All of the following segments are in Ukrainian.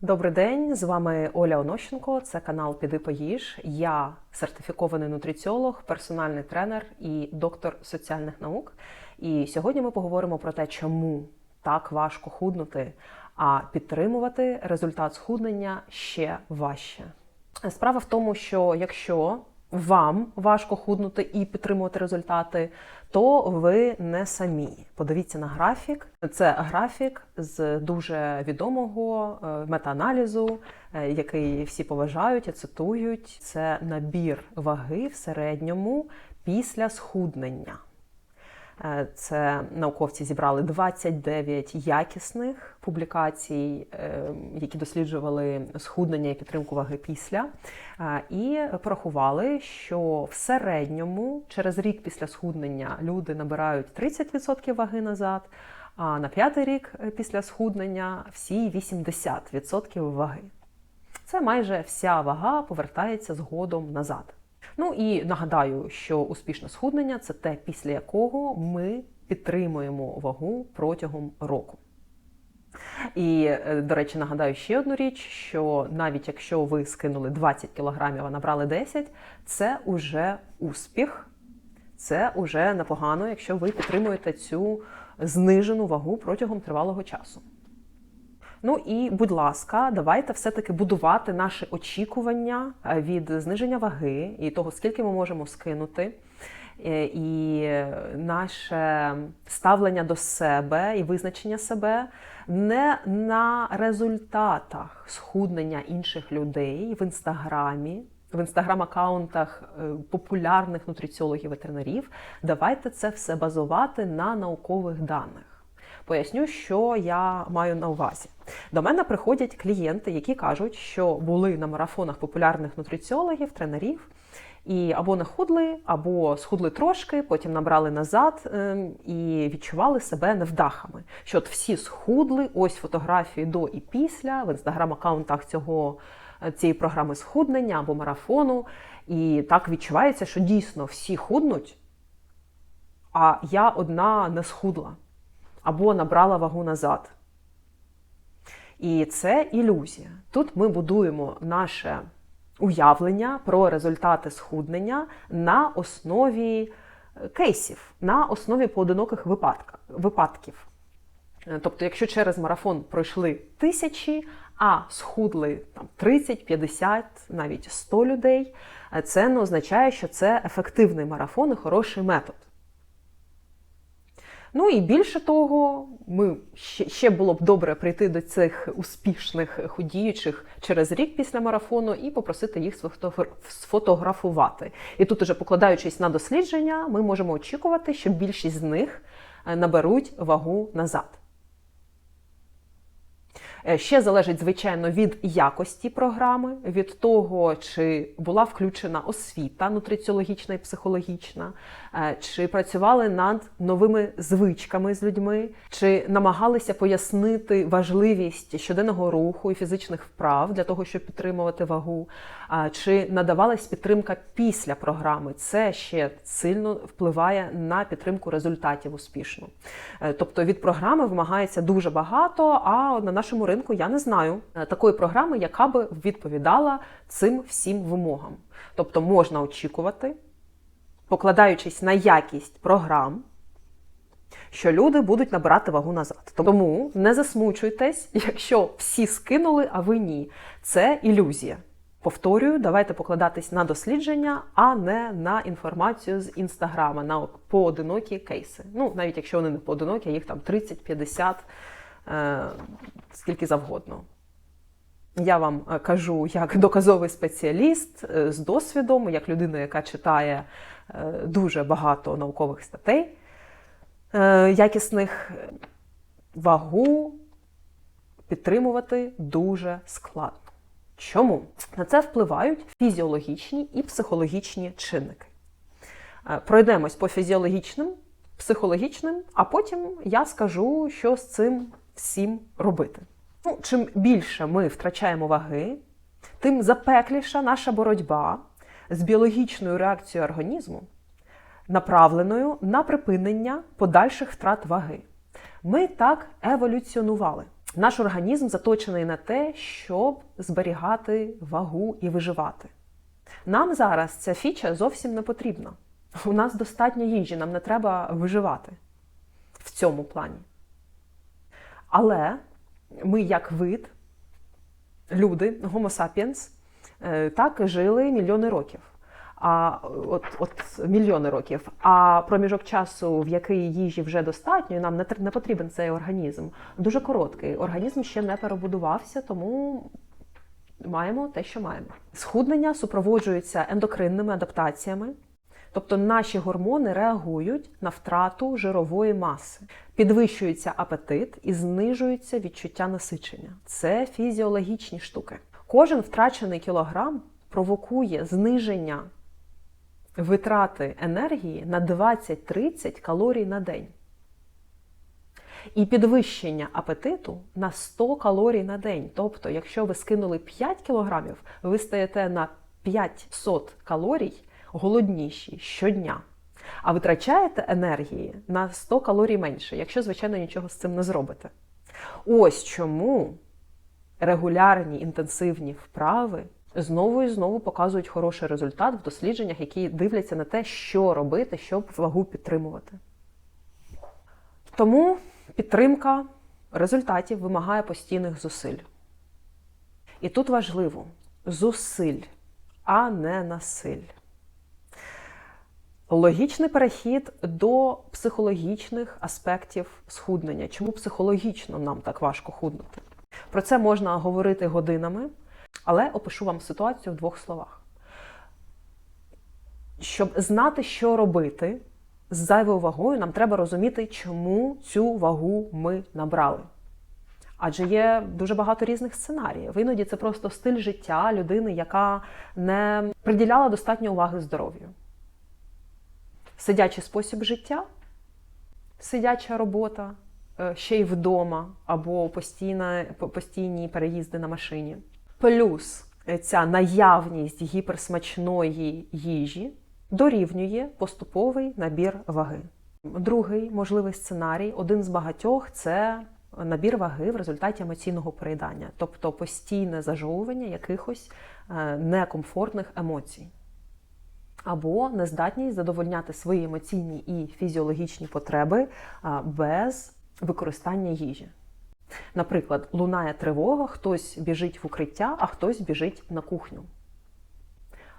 Добрий день, з вами Оля Онощенко. Це канал Піди поїж. Я сертифікований нутриціолог, персональний тренер і доктор соціальних наук. І сьогодні ми поговоримо про те, чому так важко худнути, а підтримувати результат схуднення ще важче. Справа в тому, що якщо вам важко худнути і підтримувати результати, то ви не самі. Подивіться на графік. Це графік з дуже відомого е, метааналізу, е, який всі поважають і цитують. Це набір ваги в середньому після схуднення. Е, Це науковці зібрали 29 якісних публікацій, е, які досліджували схуднення і підтримку ваги після, Е, і порахували, що в середньому через рік після схуднення люди набирають 30% ваги назад. А на п'ятий рік після схуднення всі 80% ваги. Це майже вся вага повертається згодом назад. Ну і нагадаю, що успішне схуднення це те, після якого ми підтримуємо вагу протягом року. І, е, до речі, нагадаю ще одну річ: що навіть якщо ви скинули 20 кілограмів, а набрали 10, це уже успіх, це уже непогано, якщо ви підтримуєте цю знижену вагу протягом тривалого часу. Ну і, будь ласка, давайте все-таки будувати наші очікування е, від зниження ваги і того, скільки ми можемо скинути. Е, І наше ставлення до себе і визначення себе не на результатах схуднення інших людей в інстаграмі, в інстаграм-аккаунтах е, популярних нутриціологів ветеринарів. Давайте це все базувати на наукових даних. Поясню, що я маю на увазі. До мене приходять клієнти, які кажуть, що були на марафонах популярних нутриціологів, тренерів, і або не худли, або схудли трошки, потім набрали назад ем, і відчували себе невдахами. Що от всі схудли, ось фотографії до і після в інстаграм-аккаунтах цього цієї програми схуднення або марафону. І так відчувається, що дійсно всі худнуть, а я одна не схудла або набрала вагу назад. І це ілюзія. Тут ми будуємо наше уявлення про результати схуднення на основі кейсів, на основі поодиноких випадків. Е, Тобто, якщо через марафон пройшли тисячі, а схудли там 30, 50, навіть 100 людей, е, це не означає, що це ефективний марафон і хороший метод. Ну і більше того, ми ще, було б добре прийти до цих успішних худіючих через рік після марафону і попросити їх сфотограф- сфотографувати. І тут, уже покладаючись на дослідження, ми можемо очікувати, що більшість з них е, наберуть вагу назад. Е, Ще залежить, звичайно, від якості програми, від того, чи була включена освіта нутриціологічна і психологічна, е, чи працювали над новими звичками з людьми, чи намагалися пояснити важливість щоденного руху і фізичних вправ для того, щоб підтримувати вагу, чи надавалась підтримка після програми. Це ще сильно впливає на підтримку результатів успішно. Е, Тобто від програми вимагається дуже багато, а на нашому ринку я не знаю е, такої програми, яка би відповідала цим всім вимогам. Тобто можна очікувати, покладаючись на якість програм, що люди будуть набирати вагу назад. Тому не засмучуйтесь, якщо всі скинули, а ви ні. Це ілюзія. Повторюю, давайте покладатись на дослідження, а не на інформацію з інстаграма, на поодинокі кейси. Ну, навіть якщо вони не поодинокі, їх там 30-50, е, скільки завгодно. Я вам е, кажу як доказовий спеціаліст е, з досвідом, як людина, яка читає е, дуже багато наукових статей е, якісних, вагу підтримувати дуже складно. Чому? На це впливають фізіологічні і психологічні чинники. Е, Пройдемось по фізіологічним, психологічним, а потім я скажу, що з цим всім робити. Ну, чим більше ми втрачаємо ваги, тим запекліша наша боротьба з біологічною реакцією організму, направленою на припинення подальших втрат ваги. Ми так еволюціонували. Наш організм заточений на те, щоб зберігати вагу і виживати. Нам зараз ця фіча зовсім не потрібна. У нас достатньо їжі, нам не треба виживати в цьому плані. Але ми, як вид, люди, Homo sapiens, е, так жили мільйони років. А от, от мільйони років. А проміжок часу, в який їжі вже достатньо, і нам не, не потрібен цей організм, дуже короткий. Організм ще не перебудувався, тому маємо те, що маємо. Схуднення супроводжується ендокринними адаптаціями. Тобто наші гормони реагують на втрату жирової маси, підвищується апетит і знижується відчуття насичення. Це фізіологічні штуки. Кожен втрачений кілограм провокує зниження витрати енергії на 20-30 калорій на день. І підвищення апетиту на 100 калорій на день. Тобто, якщо ви скинули 5 кілограмів, ви стаєте на 500 калорій голодніші щодня. А витрачаєте енергії на 100 калорій менше, якщо, звичайно, нічого з цим не зробите. Ось чому регулярні інтенсивні вправи знову і знову показують хороший результат в дослідженнях, які дивляться на те, що робити, щоб вагу підтримувати. Тому підтримка результатів вимагає постійних зусиль. І тут важливо зусиль, а не насиль. Логічний перехід до психологічних аспектів схуднення. Чому психологічно нам так важко худнути? Про це можна говорити годинами, але опишу вам ситуацію в двох словах. Щоб знати, що робити з зайвою вагою, нам треба розуміти, чому цю вагу ми набрали. Адже є дуже багато різних сценаріїв. Іноді це просто стиль життя людини, яка не приділяла достатньо уваги здоров'ю. Сидячий спосіб життя, сидяча робота, е, ще й вдома, або постійні переїзди на машині. Плюс е, ця наявність гіперсмачної їжі дорівнює поступовий набір ваги. Другий можливий сценарій, один з багатьох, це набір ваги в результаті емоційного переїдання, тобто постійне зажовування якихось е, некомфортних емоцій. Або нездатність задовольняти свої емоційні і фізіологічні потреби без використання їжі. Наприклад, лунає тривога, хтось біжить в укриття, а хтось біжить на кухню.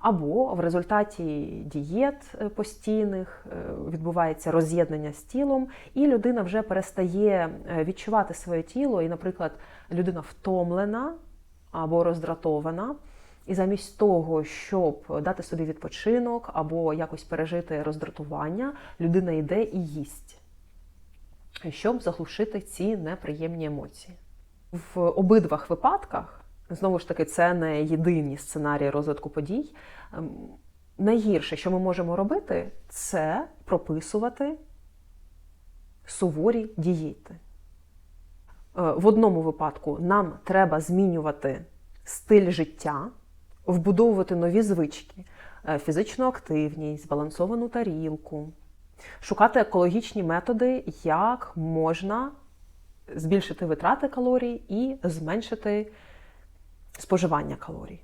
Або в результаті дієт е, постійних е, відбувається роз'єднання з тілом, і людина вже перестає е, відчувати своє тіло, і, наприклад, людина втомлена або роздратована. І замість того, щоб дати собі відпочинок або якось пережити роздратування, людина йде і їсть, щоб заглушити ці неприємні емоції. В обидвах випадках, знову ж таки, це не єдині сценарії розвитку подій. ем, Найгірше, що ми можемо робити, це прописувати суворі дієти. Е, В одному випадку нам треба змінювати стиль життя, вбудовувати нові звички, е, фізичну активність, збалансовану тарілку, шукати екологічні методи, як можна збільшити витрати калорій і зменшити споживання калорій.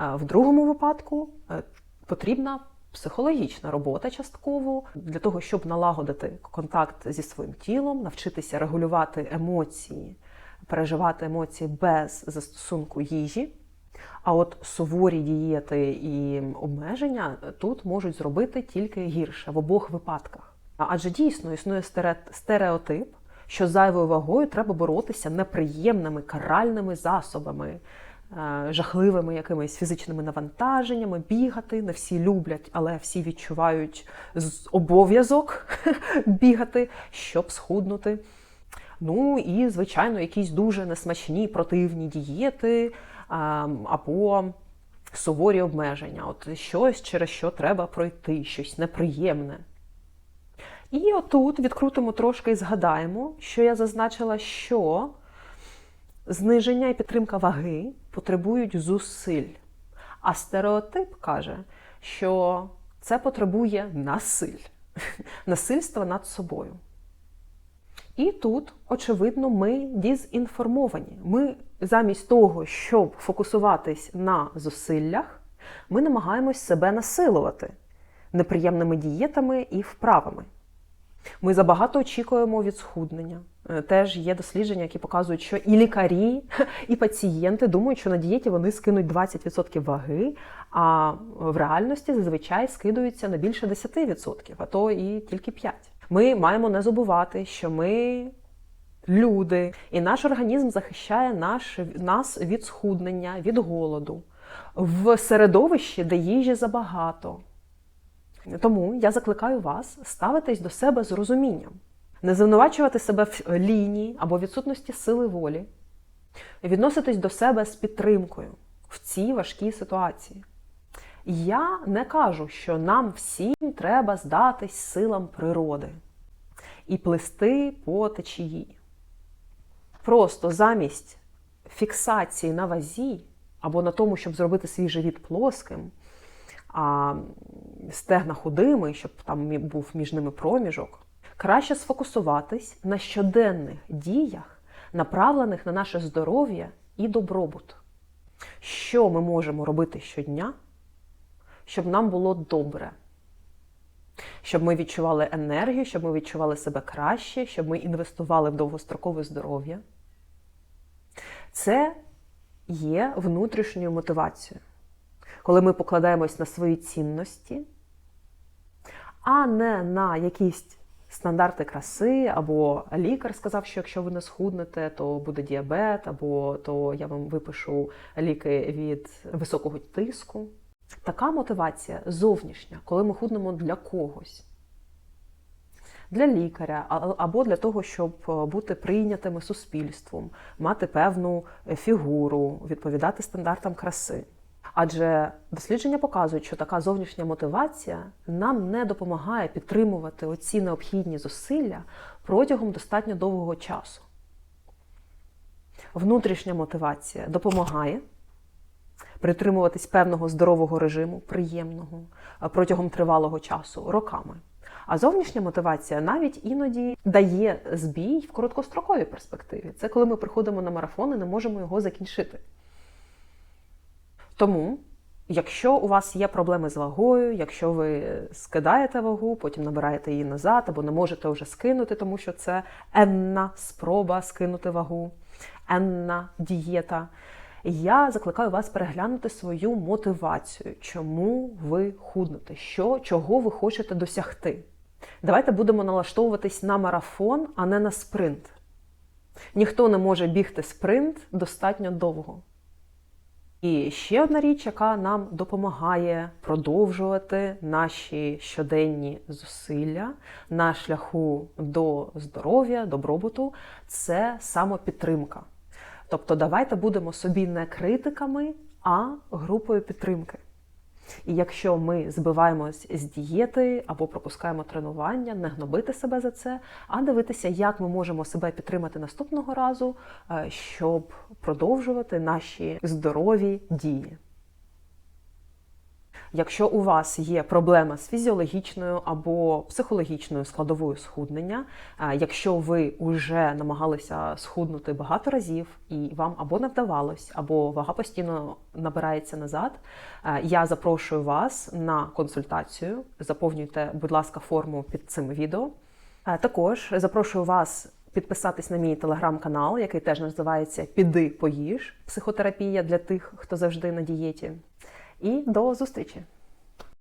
Е, В другому випадку е, потрібна психологічна робота частково для того, щоб налагодити контакт зі своїм тілом, навчитися регулювати емоції, переживати емоції без застосунку їжі. А от суворі дієти і обмеження тут можуть зробити тільки гірше в обох випадках. Адже дійсно існує стереотип, що зайвою вагою треба боротися неприємними каральними засобами, е, жахливими якимись фізичними навантаженнями, бігати. Не всі люблять, але всі відчувають обов'язок бігати, щоб схуднути. Ну і, звичайно, якісь дуже несмачні противні дієти або суворі обмеження. От щось, через що треба пройти, щось неприємне. І отут відкрутимо трошки і згадаємо, що я зазначила, що зниження і підтримка ваги потребують зусиль. А стереотип каже, що це потребує насиль, насильства над собою. І тут, очевидно, ми дізінформовані. Ми замість того, щоб фокусуватись на зусиллях, ми намагаємось себе насилувати неприємними дієтами і вправами. Ми забагато очікуємо від схуднення. Е, Теж є дослідження, які показують, що і лікарі, і пацієнти думають, що на дієті вони скинуть 20% ваги, а в реальності зазвичай скидаються на більше 10%, а то і тільки 5%. Ми маємо не забувати, що ми люди, і наш організм захищає наш, нас від схуднення, від голоду в середовищі, де їжі забагато. Тому я закликаю вас ставитись до себе з розумінням, не звинувачувати себе в лінії або відсутності сили волі, відноситись до себе з підтримкою в цій важкій ситуації. Я не кажу, що нам всім треба здатись силам природи і плисти по течії. Просто замість фіксації на вазі або на тому, щоб зробити свій живіт плоским, а стегна худими, щоб там був між ними проміжок, краще сфокусуватись на щоденних діях, направлених на наше здоров'я і добробут. Що ми можемо робити щодня, щоб нам було добре? Щоб ми відчували енергію, щоб ми відчували себе краще, щоб ми інвестували в довгострокове здоров'я. Це є внутрішньою мотивацією коли ми покладаємось на свої цінності, а не на якісь стандарти краси, або лікар сказав, що якщо ви не схуднете, то буде діабет, або то я вам випишу ліки від високого тиску. Така мотивація зовнішня, коли ми худнемо для когось. Для лікаря або для того, щоб е, бути прийнятими суспільством, мати певну е, фігуру, відповідати стандартам краси. Адже дослідження показують, що така зовнішня мотивація нам не допомагає підтримувати оці необхідні зусилля протягом достатньо довгого часу. Внутрішня мотивація допомагає притримуватись певного здорового режиму, приємного протягом тривалого часу, роками. А зовнішня мотивація навіть іноді дає збій в короткостроковій перспективі. Це коли ми приходимо на марафон і не можемо його закінчити. Тому, якщо у вас є проблеми з вагою, якщо ви скидаєте вагу, потім набираєте її назад, або не можете вже скинути, тому що це енна спроба скинути вагу, енна дієта. Я закликаю вас переглянути свою мотивацію, чому ви худнете, що, чого ви хочете досягти. Давайте будемо налаштовуватись на марафон, а не на спринт. Ніхто не може бігти спринт достатньо довго. І ще одна річ, яка нам допомагає продовжувати наші щоденні зусилля на шляху до здоров'я, добробуту, це самопідтримка. Тобто, давайте будемо собі не критиками, а групою підтримки. І якщо ми збиваємось з дієти або пропускаємо тренування, не гнобити себе за це, а дивитися, як ми можемо себе підтримати наступного разу, е, щоб продовжувати наші здорові дії. Якщо у вас є проблема з фізіологічною або психологічною складовою схуднення, е, якщо ви вже намагалися схуднути багато разів і вам або не вдавалось, або вага постійно набирається назад, е, я запрошую вас на консультацію. Заповнюйте, будь ласка, форму під цим відео. Е, Також запрошую вас підписатись на мій телеграм-канал, який теж називається Піди поїж психотерапія для тих, хто завжди на дієті. І до зустрічі!